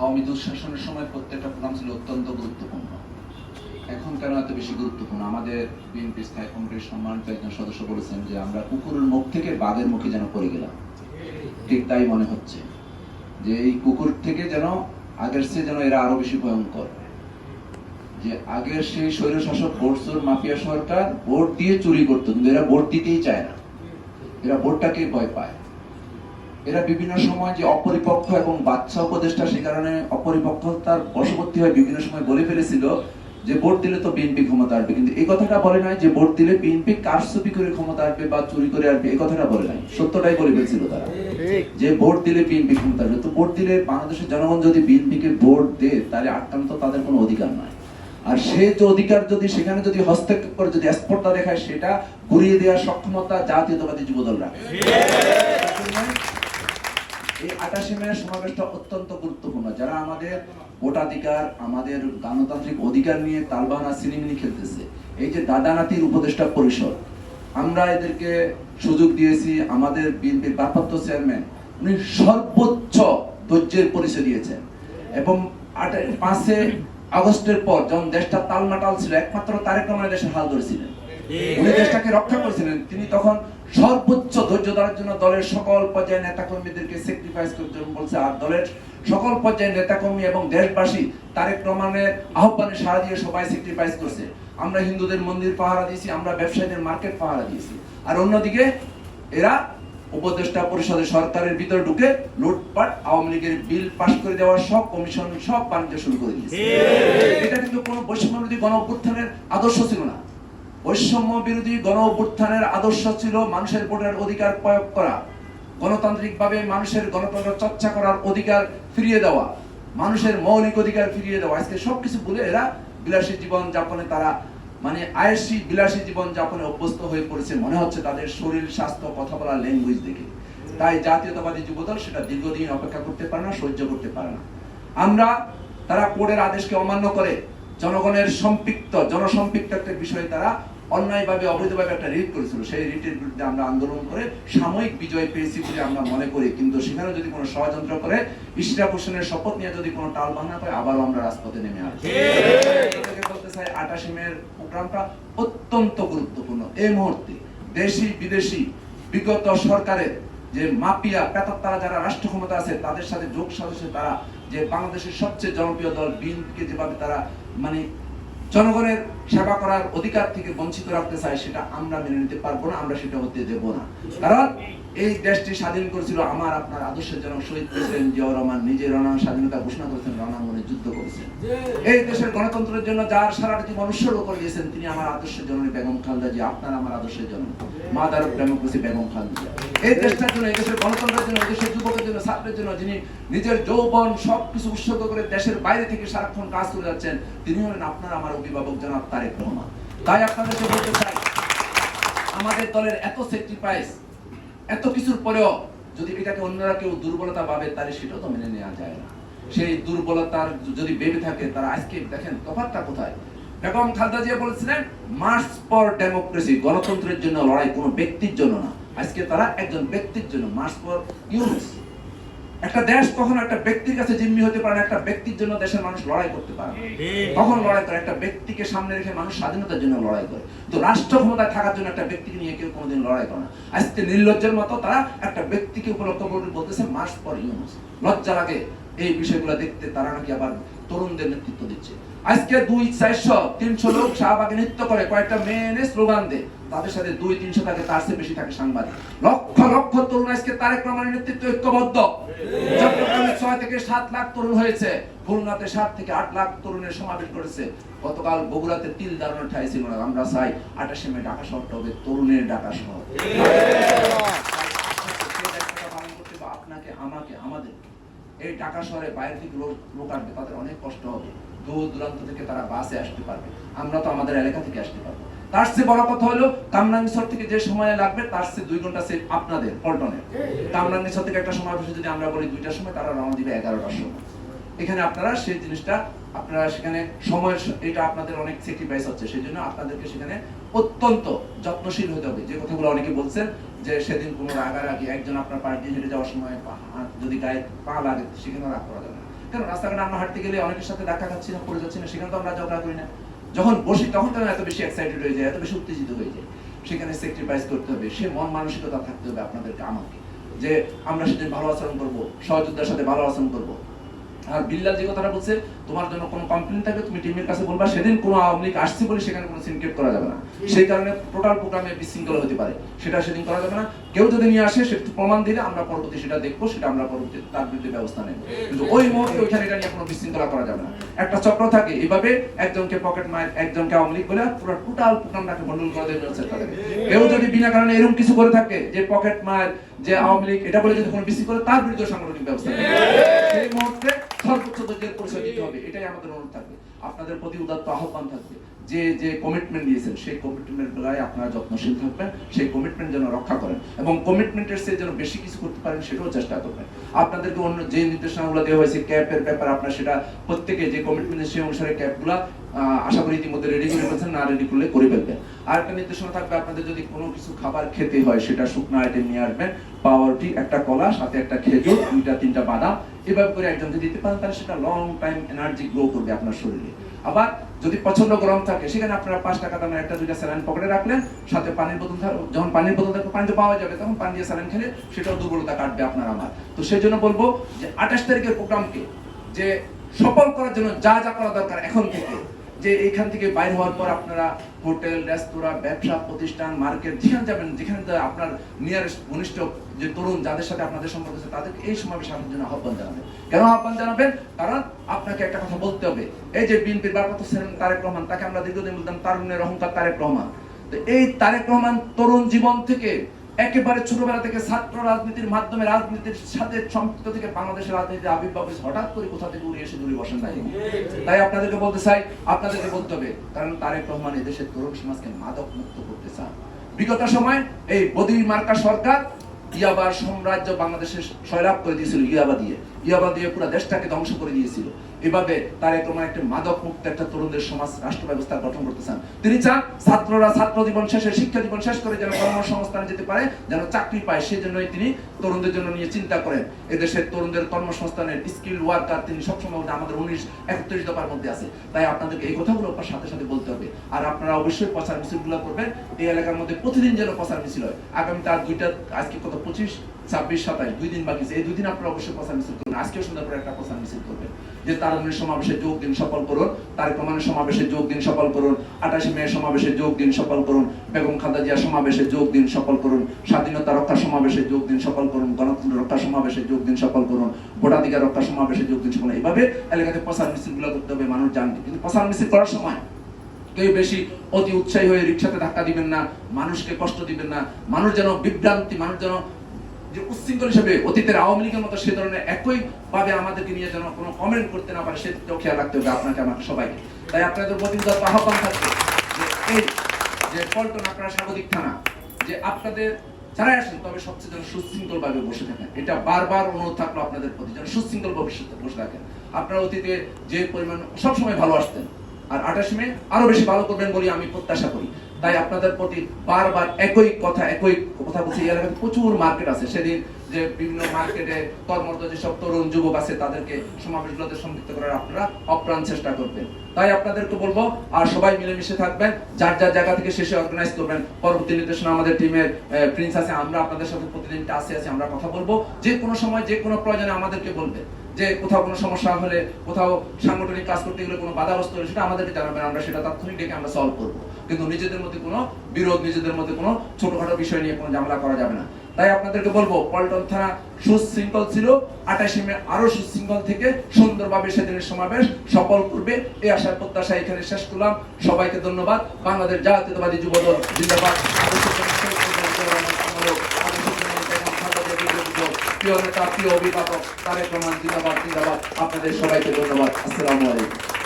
আওয়ামী দুঃশাসনের সময় প্রত্যেকটা প্রোগ্রাম ছিল অত্যন্ত গুরুত্বপূর্ণ। এখন কেন এত বেশি গুরুত্বপূর্ণ? আমাদের বিএনপি স্থায়ী কমিটির সম্মানিত একজন সদস্য বলেছেন যে, আমরা কুকুরের মুখ থেকে বাঘের মুখে যেন পড়ে গেলাম। ঠিক তাই মনে হচ্ছে যে, এই কুকুর থেকে যেন আগের চেয়ে যেন এরা আরও বেশি ভয়ঙ্কর। যে, আগের সেই স্বৈরশাসক ভোটচোর মাফিয়া সরকার ভোট দিয়ে চুরি করতো, কিন্তু এরা ভোট দিতেই চায় না। এরা ভোটটাকে ভয় পায়। এরা বিভিন্ন সময় যে অপরিপক্ষ এবং বাচ্চা উপদেষ্টা সে কারণে অপরিপক্কতার বশবর্তী হয়ে বিভিন্ন সময় বলে ফেলেছিল যে ভোট দিলে তো বিএনপি ক্ষমতা আসবে। কিন্তু এই কথাটা বলে নাই যে ভোট দিলে বিএনপি কারচুপি করে ক্ষমতা আসবে বা চুরি করে আসবে, এই কথাটা বলে নাই। সত্যটাই বলে ফেলছিল তারা। যে ভোট দিলে বিএনপি ক্ষমতা আসবে। তো ভোট দিলে বাংলাদেশের জনগণ যদি বিএনপিকে ভোট দেয়, তাহলে আটকান্ত তাদের কোনো অধিকার নাই। আর সে যে অধিকার যদি সেখানে যদি হস্তক্ষেপ করে, যদি স্পর্ধা দেখায়, সেটা ঘুরিয়ে দেওয়ার সক্ষমতা জাতীয়তাবাদী যুবদল রাখে। এই আটাশে মেয়ের সমাবেশটা অত্যন্ত গুরুত্বপূর্ণ। যারা আমাদের ভোটাধিকার আমাদের গণতান্ত্রিক অধিকার নিয়ে তালবাহানা সিনেমিনি খেলতেছে এই যে দাদা নাতির উপদেষ্টা পরিষদ আমরা এদেরকে সুযোগ দিয়েছি আমাদের বিএনপির ভারপ্রাপ্ত চেয়ারম্যান উনি সর্বোচ্চ ধৈর্যের পরিচয় দিয়েছেন। এবং আট- পাঁচে আগস্টের পর যখন দেশটা তালমাটাল ছিল একমাত্র তারেক রহমানের দেশের হাল ধরেছিলেন। উনি দেশটাকে রক্ষা করেছিলেন। তিনি তখন সর্বোচ্চ ধৈর্য ধরার জন্য দলের সকল পর্যায়ে নেতা কর্মীদেরকে স্যাক্রিফাইস করতে বলছে আর দলের সকল পর্যায়ে নেতা কর্মী এবং দেশবাসী তারেক রহমানের আহ্বানে সাড়া দিয়ে সবাই স্যাক্রিফাইস করছে। আমরা হিন্দুদের মন্দির পাহারা দিয়েছি আমরা ব্যবসায়ীদের মার্কেট পাহারা দিয়েছি। আর অন্যদিকে এরা উপদেষ্টা পরিষদের সরকারের ভিতরে ঢুকে লুটপাট আওয়ামী লীগের বিল পাশ করে দেওয়ার সব কমিশন সব বাণিজ্য শুরু করে দিয়েছে। এটা কিন্তু কোনো বৈষম্য বিরোধী গণ অভ্যুত্থানের আদর্শ ছিল না। বৈষম্য বিরোধী গণ অভ্যুত্থানের আদর্শ ছিল মানুষের ভোটের অধিকার প্রয়োগ করা। গণতান্ত্রিক ভাবে মানুষের গণতন্ত্র চর্চা করার অধিকার ফিরিয়ে দেওয়া, মানুষের মৌলিক অধিকার ফিরিয়ে দেওয়া। আজকে সবকিছু ভুলে এরা বিলাসী জীবন যাপনে তারা মানে আয়েসি বিলাসী জীবন যাপনে অভ্যস্ত হয়ে পড়েছে। মনে হচ্ছে তাদের শরীর, স্বাস্থ্য, কথা বলার ল্যাঙ্গুয়েজ দেখে। তাই জাতীয়তাবাদী যুবদল সেটা দীর্ঘদিন অপেক্ষা করতে পারে না, সহ্য করতে পারে না। আমরা তারা কোর্টের আদেশকে অমান্য করে জনগণের সম্পৃক্ত জনসম্পৃক্ত একটা বিষয়ে তারা অন্যায়ভাবে অবৈধভাবে একটা রিট করেছিল। সেই রিটের বিরুদ্ধে আমরা আন্দোলন করে সাময়িক বিজয় পেয়েছি বলে আমরা মনে করি। কিন্তু সেখানে যদি কোনো ষড়যন্ত্র করে ইশরাক হোসেনের শপথ নিয়ে যদি কোনো টাল বাহানা পায় আবারও আমরা রাজপথে নেমে আসব। বলতে চাই আটাশি মেয়ের প্রোগ্রামটা অত্যন্ত গুরুত্বপূর্ণ। এই মুহূর্তে দেশি বিদেশি বিগত সরকারের যে মাপিয়া পেতাত্তারা যারা রাষ্ট্র ক্ষমতা আছে তাদের সাথে যোগ সাজসে তারা যে বাংলাদেশের সবচেয়ে জনপ্রিয় দল বিএনপিকে যেভাবে তারা মানে জনগণের সেবা করার অধিকার থেকে বঞ্চিত রাখতে চায়, সেটা আমরা মেনে নিতে পারব না, আমরা সেটা হতে দেব না কারণ এই দেশটি স্বাধীন করেছিল আমার, আপনার আদর্শের জনক শহীদ প্রেসিডেন্ট জিয়াউর রহমান, নিজে রণাঙ্গন স্বাধীনতা ঘোষণা করেছেন রণাঙ্গনে যুদ্ধ করেছেন এই দেশের গণতন্ত্রের জন্য যার সারাটা জীবন উৎসর্গ করে দিয়েছেন, তিনি আমার আদর্শের জননী বেগম খালদা জি আপনার আমার আদর্শের জননী mother of democracy Begum Khaleda. এই দেশটার জন্য, এই দেশের গণতন্ত্রের জন্য, এই দেশের যুবকের জন্য, ছাত্রের জন্য যিনি নিজের যৌবন সবকিছু উৎসর্গ করে দেশের বাইরে থেকে সারাক্ষণ কাজ করে যাচ্ছেন, তিনি হলেন আপনার আমার অভিভাবক জনাব তারেক রহমান। তাই আপনাদেরকে বলতে চাই, আমাদের দলের এত স্যাক্রিফাইস এত কিছুর পরেও যদি এটাকে অন্যরা কেউ দুর্বলতা ভাবে, তাহলে সেটাও তো মেনে নেওয়া যায় না। সেই দুর্বলতার যদি ভেবে থাকে, তারা আজকে দেখেন তফাৎটা কোথায়? বেগম খালদা জিয়া বলেছিলেন মার্চ ফর ডেমোক্রেসি গণতন্ত্রের জন্য লড়াই কোনো ব্যক্তির জন্য না। আজকে তারা একজন ব্যক্তির জন্য মার্চ ফর ইউনুস। একটা দেশ কখনো একটা ব্যক্তির কাছে জিম্মি হতে পারে না একটা ব্যক্তির জন্য দেশের মানুষ লড়াই করতে পারে। তখন লড়াই করে? একটা ব্যক্তিকে সামনে রেখে মানুষ স্বাধীনতার জন্য লড়াই করে। তো রাষ্ট্র ক্ষমতায় থাকার জন্য একটা ব্যক্তিকে নিয়ে কেউ কোনোদিন লড়াই করে না। আজকে নির্লজ্জের মতো তারা একটা ব্যক্তিকে উপলক্ষ করে বলতেছে মাস পর ইউনুস। লজ্জা লাগে এই বিষয়গুলো দেখতে তারা নাকি আবার তরুণদের নেতৃত্ব দিচ্ছে। আজকে দুই চারশো তিনশো লোক শাহবাগে নৃত্য করে কয়েকটা মেয়ে এনে স্লোগান দেয়। তাদের সাথে দুই তিনশো থাকে তার চেয়ে বেশি থাকে সাংবাদিক। লক্ষ লক্ষ তরুণ আজকে তারেক রহমানের নেতৃত্বে ঐক্যবদ্ধ। চট্টগ্রামে ছয় থেকে সাত লাখ তরুণ হয়েছে। খুলনাতে সাত থেকে আট লাখ তরুণের সমাবেশ করেছে। গতকাল বগুড়াতে তিল দাঁড়ানোর ঠাই ছিল না। আমরা চাই আঠাশে মে ঢাকা শহরটা হবে তরুণের ঢাকা শহর। আপনাকে, আমাকে, আমাদের। এই ঢাকা শহরে বাইরে থেকে লোক লোক আসবে, তাদের অনেক কষ্ট হবে। দূর দূরান্ত থেকে তারা বাসে আসতে পারবে। আমরা তো আমাদের এলাকা থেকে আসতে পারব। তার চেয়ে বড় কথা হলো, কামরাঙ্গীশ্বর থেকে যে সময় লাগবে, তার চেয়ে দুই ঘণ্টা সেট আপনাদের পল্টনের কামরাঙ্গীশ্বর থেকে একটা সময় যদি আমরা বলি দুইটার সময়, তারা রওনা দিবে এগারোটার সময়। এখানে আপনারা সেই জিনিসটা, আপনারা সেখানে সময়, এটা আপনাদের অনেক স্যাক্রিফাইস হচ্ছে। সেই জন্য আপনাদেরকে সেখানে অত্যন্ত যত্নশীল হতে হবে। যে কথাগুলো অনেকে বলছেন যে সেদিন কোনো রাগারাগি, একজন আপনার পার্টি হেঁটে যাওয়ার সময় যদি গায়ে পা লাগে, সেখানে রাগ করা যাবে না। কেন? রাস্তাঘাটে আমরা হাঁটতে গেলে অনেকের সাথে ধাক্কা খাচ্ছি না, পড়ে যাচ্ছি না, সেখানে তো আমরা ঝগড়া করি না। যখন বসি, তখন তারা এত বেশি এক্সাইটেড হয়ে যায়, এত বেশি উত্তেজিত হয়ে যায়। সেখানে স্যাক্রিফাইস করতে হবে, সে মন মানসিকতা থাকতে হবে আপনাদেরকে, আমাকে। যে আমরা সেদিন ভালো আচরণ করব, সহযোদ্ধার সাথে ভালো আচরণ করব আর বিল্লাল যে কথাটা বলছে, তোমার জন্য কোনো কমপ্লেন থাকলে তুমি টিমের কাছে বলবা, সেদিন কোনো আওয়ামী লীগ আসছে বলে সেখানে কোনো সিনক্রেট করা যাবে না। সেই কারণে টোটাল প্রোগ্রামে বিশৃঙ্খলা হতে পারে। সেটা সেদিন করা যাবে না। কেউ যদি নিয়ে আসে সেটা প্রমাণ দিলে আমরা পরবর্তী সেটা দেখব, সেটা আমরা পরবর্তী তার বিরুদ্ধে ব্যবস্থা নেব। কিন্তু ওই মুহূর্তে ওইখানে এটা নিয়ে কোনো বিশৃঙ্খলা করা যাবে না। একটা চক্র থাকে, এভাবে একজনকে পকেট মার, একজনকে আওয়ামী লীগ বলে, পুরো টোটাল প্রোগ্রামটাকে বন্ডল করে দেওয়ার চেষ্টা করে কেউ যদি বিনা কারণে এরকম কিছু করে থাকে, যে পকেট মার, যে আওয়ামী লীগ, এটা বলে যদি কোনো বিশৃঙ্খলা, তার বিরুদ্ধে সাংগঠনিক ব্যবস্থা সেই মুহূর্তে সর্বোচ্চ দৈর্ঘ্যের পরিচয় দিতে হবে এটাই আমাদের অনুরোধ থাকবে। আপনাদের প্রতি উদাত্ত আহ্বান থাকবে। যে যে কমিটমেন্ট দিয়েছেন, সেই কমিটমেন্ট বেলায় আপনারা যত্নশীল থাকবেন, সেই কমিটমেন্ট যেন রক্ষা করেন এবং কমিটমেন্টের সে যেন বেশি কিছু করতে পারেন, সেটাও চেষ্টা করবেন। আপনাদেরকে অন্য যে নির্দেশনাগুলো দেওয়া হয়েছে ক্যাপের ব্যাপার, আপনার সেটা প্রত্যেকে যে কমিটমেন্টের সেই অনুসারে ক্যাপগুলা আশা করি ইতিমধ্যে রেডি করে ফেলছেন, না রেডি করলে করে ফেলবেন। আর একটা নির্দেশনা থাকবে, আপনাদের যদি কোনো কিছু খাবার খেতে হয়, সেটা শুকনো আইটেম নিয়ে আসবেন, পাওয়ারটি একটা কলা, সাথে একটা খেজুর, দুইটা, তিনটা বাদাম, এভাবে করে একজনকে দিতে পারেন, তাহলে সেটা লং টাইম এনার্জি গ্রো করবে আপনার শরীরে। আবার যদি পছন্দ গরম থাকে, সেখানে আপনারা পাঁচ টাকা দামের একটা দুইটা স্যালাইন পকেটে রাখলেন, সাথে পানির বোতল যখন পানির বোতল থাকবে পানি তো পাওয়া যাবে, তখন পানি দিয়ে স্যালাইন খেলে সেটাও দুর্বলতা কাটবে আপনার আমার। তো সেই জন্য বলব যে আঠাশ তারিখের প্রোগ্রামকে, যে সফল করার জন্য যা যা করা দরকার এখন থেকে যে এইখান থেকে বাইর হওয়ার পর আপনারা হোটেল, রেস্তোরাঁ, ব্যবসা, প্রতিষ্ঠান, মার্কেট, যেখানে যাবেন, যেখানে আপনার নিয়ারেস্ট ঘনিষ্ঠ যে তরুণ যাদের সাথে আপনাদের সম্পর্ক আছে, তাদেরকে এই সমাবেশে আসার জন্য আহ্বান জানাবেন। কেন আহ্বান জানাবেন? কারণ আপনাকে একটা কথা বলতে হবে। এই যে বিএনপির বারপত ছিলেন তারেক রহমান, তাকে আমরা দীর্ঘদিন বলতাম তারুণ্যের অহংকার তারেক রহমান। তো এই তারেক রহমান তরুণ জীবন থেকে একেবারে ছোটবেলা থেকে ছাত্র রাজনীতির মাধ্যমে রাজনীতির সাথে সম্পৃক্ত থেকে বাংলাদেশের রাজনীতির আবির্ভাব। হঠাৎ করে কোথা থেকে উড়ে এসে দূরে বসেন নাই তাই আপনাদেরকে বলতে চাই, আপনাদেরকে বলতে হবে, কারণ তারেক রহমান এদেশের তরুণ সমাজকে মাদক মুক্ত করতে চান। বিগত সময় এই বদি মার্কা সরকার ইয়াবার সাম্রাজ্য বাংলাদেশে সয়লাভ করে দিয়েছিল, ইয়াবা দিয়ে। ইয়াবা দিয়ে পুরো দেশটাকে ধ্বংস করে দিয়েছিল। এভাবে তারেক রহমান একটা মাদক মুক্ত একটা তরুণদের সমাজ, রাষ্ট্র ব্যবস্থা গঠন করতে চান। তিনি চান ছাত্ররা ছাত্র জীবন শেষে, শিক্ষা জীবন শেষ করে যেন কর্মসংস্থানে যেতে পারে, যেন চাকরি পায়। সেজন্যই তিনি তরুণদের জন্য নিয়ে চিন্তা করেন। এদেশের তরুণদের কর্মসংস্থানের স্কিল ওয়ার্কার তিনি সবসময় আমাদের উনিশ, একত্রিশ দফার মধ্যে আছে। তাই আপনাদেরকে এই কথাগুলো আপনার সাথে সাথে বলতে হবে। আর আপনারা অবশ্যই প্রচার মিছিলগুলো করবেন। এই এলাকার মধ্যে প্রতিদিন যেন প্রচার মিছিল হয়। আগামী তার দুইটা, আজকে কত? পঁচিশ, ছাব্বিশ, সাতাশ, দুই দিন বাকি। এই দুই দিন আপনারা অবশ্যই প্রচার মিছিল করবেন। আজকেও সন্ধ্যা পরে একটা প্রচার মিছিল করবেন। যে তারুণ্যের সমাবেশে যোগ দিন, সফল করুন। তারেক রহমানের সমাবেশে যোগ দিন, সফল করুন। আঠাশে মে সমাবেশে যোগ দিন, সফল করুন। বেগম খালেদা জিয়া সমাবেশে যোগ দিন, সফল করুন। স্বাধীনতা রক্ষা সমাবেশে যোগ দিন, সফল করুন। গণতন্ত্র রক্ষা সমাবেশে যোগ দিন, সফল করুন। ভোটাধিকার রক্ষা সমাবেশে যোগ দিন, সফল। এইভাবে এলাকাতে প্রচার মিছিলগুলো করতে হবে, মানুষ জানবে। কিন্তু প্রচার মিছিল করার সময় কেউ বেশি অতি উৎসাহী হয়ে রিক্সাতে ধাক্কা দিবেন না, মানুষকে কষ্ট দিবেন না। মানুষ যেন বিভ্রান্তি, মানুষ যেন যে উচ্ছৃঙ্খল হিসেবে অতীতের আওয়ামী লীগের মতো সে ধরনের একই ভাবে আমাদেরকে নিয়ে যেন কোনো কমেন্ট করতে না পারে সেদিকেও খেয়াল রাখতে হবে আপনাকে, আমাকে, সবাইকে। তাই আপনাদের প্রতি আহ্বান থাকবে যে এই যে পল্টন আপনারা স্বাগতিক থানা, যে আপনাদের যারা আসেন তবে সবচেয়ে যেন সুশৃঙ্খল ভাবে বসে থাকেন। এটা বারবার অনুরোধ থাকল আপনাদের প্রতি, যেন সুশৃঙ্খল ভাবে বসে থাকেন। আপনারা অতীতে যে পরিমাণ সবসময় ভালো আসতেন, আর আঠাশ মে আরও বেশি ভালো করবেন বলে আমি প্রত্যাশা করি। তাই আপনাদের প্রতি বারবার একই কথা, একই কথা বলছি এলাকায় প্রচুর মার্কেট আছে। সেদিন যে বিভিন্ন মার্কেটে কর্মরত যেসব তরুণ যুবক আছে, তাদেরকে সমাবেশগুলোতে সম্পৃক্ত করার আপনারা অপ্রাণ চেষ্টা করবেন। তাই আপনাদেরকে বলব, আর সবাই মিলেমিশে থাকবেন, যার যার জায়গা থেকে শেষে অর্গানাইজ করবেন। পরবর্তী নির্দেশনা আমাদের টিমের প্রিন্স আছে, আমরা আপনাদের সাথে প্রতিদিন টাসে আছি, আমরা কথা বলব। যে কোনো সময়, যে কোনো প্রয়োজনে আমাদেরকে বলবেন যে কোথাও কোনো সমস্যা হলে, কোথাও সাংগঠনিক কাজ করতে গেলে কোনো বাধাগ্রস্ত হলে সেটা আমাদেরকে জানাবেন, আমরা সেটা তাৎক্ষণিক ডেকে আমরা সলভ করব। কিন্তু নিজেদের মধ্যে কোনো বিরোধ, নিজেদের মধ্যে কোনো ছোটখাটো বিষয় নিয়ে কোনো ঝামেলা করা যাবে না। তাই আপনাদেরকে বলব, পল্টন থানা সুশৃঙ্খল ছিল। আঠাশে মে আরও সুশৃঙ্খল থেকে সুন্দরভাবে সেদিনের সমাবেশ সফল করবে। এই আশার প্রত্যাশা এখানে শেষ করলাম। সবাইকে ধন্যবাদ। বাংলাদেশ জাতীয়তাবাদী যুবদল জিন্দাবাদ। প্রিয় নেতা, প্রিয় অভিভাবক, তারেক রহমান, জিন্দাবাদ জিন্দাবাদ। আপনাদের সবাইকে ধন্যবাদ। আসসালামু আলাইকুম।